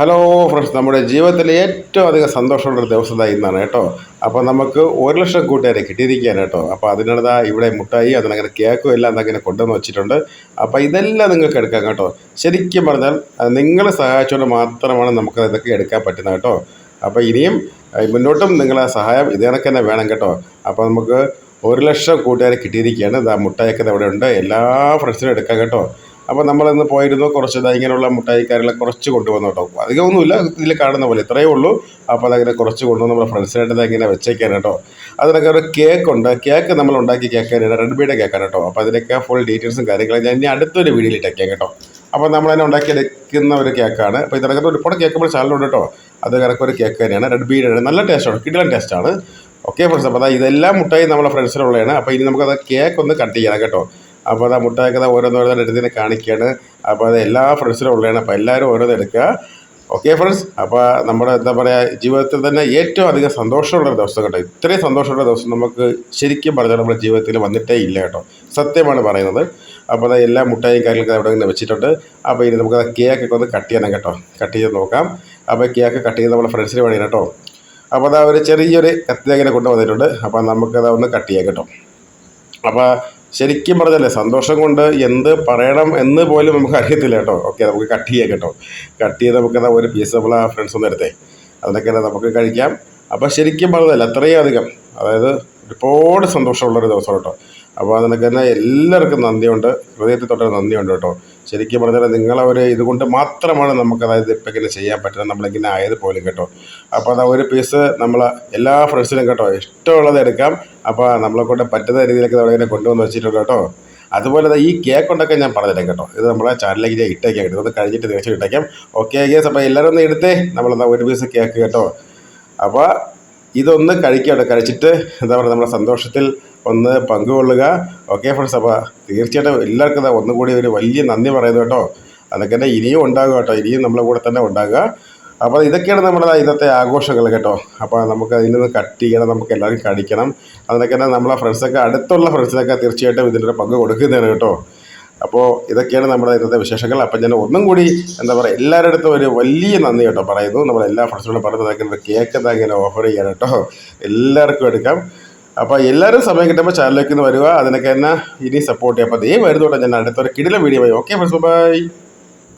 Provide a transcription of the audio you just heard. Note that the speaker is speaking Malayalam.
ഹലോ ഫ്രണ്ട്സ് നമ്മുടെ ജീവിതത്തിൽ ഏറ്റവും അധികം സന്തോഷമുള്ള ദിവസം ദാ ഇന്നാണ് കേട്ടോ. അപ്പോൾ നമുക്ക് ഒരു ലക്ഷം കൂട്ടുകാരെ കിട്ടിയിരിക്കുകയാണ് കേട്ടോ. അപ്പോൾ അതിനുള്ളതാ ഇവിടെ മുട്ടായി അതിനങ്ങനെ കേക്കും എല്ലാം അങ്ങനെ കൊണ്ടുവന്ന് വെച്ചിട്ടുണ്ട്. അപ്പോൾ ഇതെല്ലാം നിങ്ങൾക്ക് എടുക്കാം കേട്ടോ. ശരിക്കും പറഞ്ഞാൽ നിങ്ങൾ സഹായിച്ചുകൊണ്ട് മാത്രമാണ് നമുക്ക് ഇതൊക്കെ എടുക്കാൻ പറ്റുന്നത് കേട്ടോ. അപ്പോൾ ഇനിയും മുന്നോട്ടും നിങ്ങളെ സഹായം ഇത് കണക്ക് തന്നെ വേണം കേട്ടോ. അപ്പോൾ നമുക്ക് ഒരു ലക്ഷം കൂട്ടുകാരെ കിട്ടിയിരിക്കുകയാണ്. ഇതാ മുട്ടായൊക്കെ ഇവിടെ ഉണ്ട്. എല്ലാ ഫ്രണ്ട്സിനും എടുക്കാം കേട്ടോ. അപ്പോൾ നമ്മളിന്ന് പോയിരുന്നു കുറച്ച് ഇങ്ങനെയുള്ള മുട്ടായിക്കാരെല്ലാം കുറച്ച് കൊണ്ടുവന്നു കേട്ടോ. അധികമൊന്നുമില്ല ഇതിൽ കാണുന്ന പോലെ ഇത്രയേ ഉള്ളൂ. അപ്പോൾ അതങ്ങനെ കുറച്ച് കൊണ്ടുവന്ന് നമ്മുടെ ഫ്രണ്ട്സിനായിട്ട് ഇങ്ങനെ വെച്ചേക്കാൻ കേട്ടോ. അതിനൊക്കെ ഒരു കേക്ക് ഉണ്ട് കേക്ക് നമ്മൾ ഉണ്ടാക്കി കേക്കാനാണ് റെഡ്മിയുടെ കേക്കാണ് കേട്ടോ. അപ്പോൾ അതിനൊക്കെ ഫുൾ ഡീറ്റെയിൽസും കാര്യങ്ങളും ഞാൻ ഇനി അടുത്തൊരു വീഡിയോയിൽ ഇട്ടേക്കാം കേട്ടോ. അപ്പോൾ നമ്മൾ തന്നെ ഉണ്ടാക്കിയെടുക്കുന്ന ഒരു കേക്കാണ്. അപ്പോൾ ഇതിനകത്ത് ഒരുപാട് കേക്ക് നമ്മുടെ ചാനലുണ്ട് കേട്ടോ. അത് കണക്ക് ഒരു കേക്ക് തന്നെയാണ് റെഡ് ബീഡാണ് നല്ല ടേസ്റ്റാണ് കിടിലൻ ടേസ്റ്റാണ് ഓക്കെ ഫ്രണ്ട്സ് അപ്പോൾ അതാ ഇതെല്ലാം മുട്ടായി നമ്മളെ ഫ്രണ്ട്സിനുള്ളതാണ് അപ്പോൾ ഇനി നമുക്കത് കേക്ക് ഒന്ന് കട്ട് ചെയ്യണം കേട്ടോ. അപ്പോൾ അത് അത് ഓരോന്നോരോ എടുത്തിട്ട് കാണിക്കുകയാണ്. അപ്പോൾ അത് എല്ലാ ഫ്രണ്ട്സിനും ഉള്ളതാണ്. അപ്പോൾ എല്ലാവരും ഓരോന്ന് എടുക്കുക. Okay friends? അപ്പോൾ നമ്മുടെ എന്താ പറയുക ജീവിതത്തിൽ തന്നെ ഏറ്റവും അധികം സന്തോഷമുള്ള ദിവസം കേട്ടോ. ഇത്രയും സന്തോഷമുള്ള ദിവസം നമുക്ക് ശരിക്കും പറഞ്ഞാൽ നമ്മുടെ ജീവിതത്തിൽ വന്നിട്ടേ ഇല്ല കേട്ടോ. സത്യമാണ് പറയുന്നത്. അപ്പോൾ അത് എല്ലാ മുട്ടായും കാര്യങ്ങളൊക്കെ അവിടെ ഇങ്ങനെ വെച്ചിട്ടുണ്ട്. അപ്പോൾ ഇനി നമുക്ക് കേക്കൊക്കെ ഒന്ന് കട്ട് ചെയ്യണം കേട്ടോ. കട്ട് ചെയ്ത് നോക്കാം. അപ്പോൾ കേക്ക് കട്ട് ചെയ്ത് നമ്മുടെ ഫ്രണ്ട്സിന് വേണ്ടി കേട്ടോ. അപ്പോൾ അതാ ഒരു ചെറിയൊരു കത്തി അങ്ങനെ കൊണ്ടുവന്നിട്ടുണ്ട്. അപ്പോൾ നമുക്കത് ഒന്ന് കട്ട് ചെയ്യാം കേട്ടോ. അപ്പോൾ ശരിക്കും പറഞ്ഞല്ലേ സന്തോഷം കൊണ്ട് എന്ത് പറയണം എന്ന് പോലും നമുക്ക് അറിയത്തില്ല കേട്ടോ. ഓക്കെ നമുക്ക് കട്ട് ചെയ്യാം കേട്ടോ. കട്ട് ചെയ്ത് നമുക്കത് ഒരു പീസ് നമ്മൾ ആ ഫ്രണ്ട്സ് ഒന്ന് എടുത്തേ അതൊക്കെ നമുക്ക് കഴിക്കാം. അപ്പോൾ ശരിക്കും പറഞ്ഞതല്ല അത്രയും അധികം. അതായത് ഒരുപാട് സന്തോഷമുള്ളൊരു ദിവസം കേട്ടോ. അപ്പോൾ അതിനൊക്കെ തന്നെ എല്ലാവർക്കും നന്ദിയുണ്ട്. ഹൃദയത്തിൽ തൊട്ടൊരു നന്ദിയുണ്ട് കേട്ടോ. ശരിക്കും പറഞ്ഞാൽ നിങ്ങളെ ഇതുകൊണ്ട് മാത്രമാണ് നമുക്ക് അതായത് ഇപ്പം ഇങ്ങനെ ചെയ്യാൻ പറ്റുന്നത്. നമ്മളിങ്ങനെ ആയത് പോലും കേട്ടോ. അപ്പോൾ അത് ഒരു പീസ് നമ്മൾ എല്ലാ ഫ്രണ്ട്സിനും കേട്ടോ ഇഷ്ടമുള്ളത് എടുക്കാം. അപ്പോൾ നമ്മളെ കൊണ്ട് പറ്റുന്ന രീതിയിലൊക്കെ നമ്മളിങ്ങനെ കൊണ്ടുവന്ന് വെച്ചിട്ടുണ്ട് കേട്ടോ. അതുപോലെ തന്നെ ഈ കേക്ക് ഉണ്ടാക്കാൻ ഞാൻ പറഞ്ഞുതരാം കേട്ടോ. ഇത് നമ്മളെ ചാനലിലേക്ക് ഞാൻ ഇട്ടേക്കാം കേട്ടോ. ഇത് കഴിഞ്ഞിട്ട് തീർച്ചയായും ഇട്ടേക്കാം. ഓക്കെ ഗേസ് അപ്പോൾ എല്ലാവരും ഒന്ന് എടുത്തേ. നമ്മളെന്താ ഒരു പീസ് കേക്ക് കേട്ടോ. അപ്പോൾ ഇതൊന്ന് കഴിക്കട്ടോ കഴിച്ചിട്ട് എന്താ പറയുക നമ്മുടെ സന്തോഷത്തിൽ ഒന്ന് പങ്കുകൊള്ളുക. ഓക്കെ ഫ്രണ്ട്സ് അപ്പോൾ തീർച്ചയായിട്ടും എല്ലാവർക്കും ഇതാ ഒന്നും ഒരു വലിയ നന്ദി പറയുന്നു കേട്ടോ. അതൊക്കെ തന്നെ ഇനിയും ഉണ്ടാകുക കേട്ടോ. ഇനിയും നമ്മളെ കൂടെ തന്നെ ഉണ്ടാകുക. അപ്പോൾ ഇതൊക്കെയാണ് നമ്മുടെ ഇന്നത്തെ ആഘോഷങ്ങൾ കേട്ടോ. അപ്പോൾ നമുക്ക് അതിൽ നിന്ന് കട്ട് ചെയ്യണം നമുക്ക് എല്ലാവരും കടിക്കണം അതിനൊക്കെ തന്നെ നമ്മളെ ഫ്രണ്ട്സൊക്കെ അടുത്തുള്ള ഫ്രണ്ട്സിനൊക്കെ തീർച്ചയായിട്ടും ഇതിന്റെ പങ്ക് കൊടുക്കുന്നതാണ് കേട്ടോ. അപ്പോൾ ഇതൊക്കെയാണ് നമ്മുടെ ഇന്നത്തെ വിശേഷങ്ങൾ. അപ്പം ഞാൻ ഒന്നും കൂടി എന്താ പറയുക എല്ലാവരുടെ അടുത്തും ഒരു വലിയ നന്ദി കേട്ടോ പറയുന്നു. നമ്മളെല്ലാ ഫ്രണ്ട്സിനോടും പറഞ്ഞതാക്കുന്നത് കേക്ക് എന്താ ഇങ്ങനെ ഓഫർ ചെയ്യാൻ കേട്ടോ. എല്ലാവർക്കും എടുക്കാം. അപ്പോൾ എല്ലാവരും സമയം കിട്ടുമ്പോൾ ചാനലിലേക്ക് വരിക. അതിനൊക്കെ തന്നെ ഇനി സപ്പോർട്ട് ചെയ്യാം. അപ്പോൾ ദേ വരുന്നോട്ടെ ഞാൻ അടുത്തൊരു കിടിലം വീഡിയോ ഓക്കെ ഫ്രണ്ട്സ് ബൈ